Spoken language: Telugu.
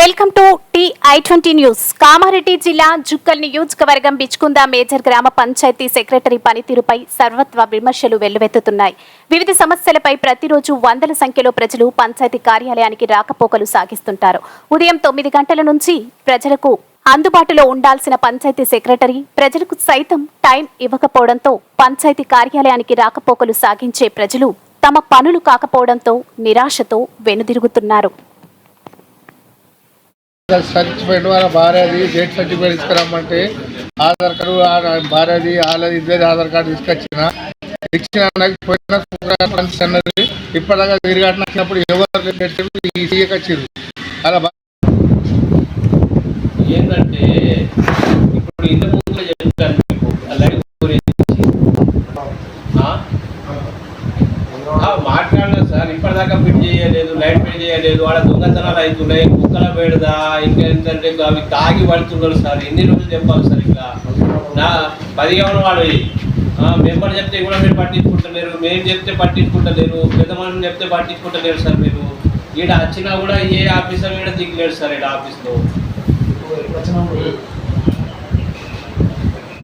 Welcome to T I twenty news. Kamareddy జిల్లా జుక్కల్ నియోజకవర్గం బిచ్కుంద మేజర్ గ్రామ పంచాయతీ సెక్రటరీ పనితీరుపై సర్వత్వ విమర్శలు వెల్లువెత్తుతున్నాయి. వివిధ సమస్యలపై ప్రతిరోజు వందల సంఖ్యలో ప్రజలు పంచాయతీ కార్యాలయానికి రాకపోకలు సాగిస్తుంటారు. ఉదయం తొమ్మిది గంటల నుంచి ప్రజలకు అందుబాటులో ఉండాల్సిన పంచాయతీ సెక్రటరీ ప్రజలకు సైతం టైం ఇవ్వకపోవడంతో పంచాయతీ కార్యాలయానికి రాకపోకలు సాగించే ప్రజలు తమ పనులు కాకపోవడంతో నిరాశతో వెనుదిరుగుతున్నారు. సర్టిఫికేట్ వాళ్ళ భార్యది డేట్ సర్టిఫికేట్ తీసుకురమ్మంటే ఆధార్ కార్డు భార్యది వాళ్ళది ఇద్దరి ఆధార్ కార్డు తీసుకొచ్చిన. ఇచ్చిన పోయిన అన్నది. ఇప్పటిదాకా తిరిగాడినప్పుడు ఎవరు పెట్టారు తీయకొచ్చారు అలా ఏంటంటే ఇప్పుడు ఇంత ముందులో చెప్తాను మీకు ఆ లైట్ గురించి. మాట్లాడలేదు సార్. ఇప్పటిదాకా ఫిట్ చేయలేదు లైట్ ఫిట్ చేయలేదు. వాళ్ళ దొంగతనాలు అవుతున్నాయి కుక్కల పెడదా ఇంకా ఏంటంటే అవి తాగి పడుతున్నారు సార్. ఎన్ని రోజులు చెప్పాలి సార్ ఇంకా నా పదిహేను వాళ్ళు మెంబర్ చెప్తే కూడా మీరు పట్టించుకుంటలేరు. మేము చెప్తే పట్టించుకుంటలేరు. పెద్ద చెప్తే పట్టించుకుంటలేరు సార్ మీరు. ఈడ వచ్చినా కూడా ఏ ఆఫీసర్ కూడా దిగలేడు సార్ ఈడ ఆఫీస్లో.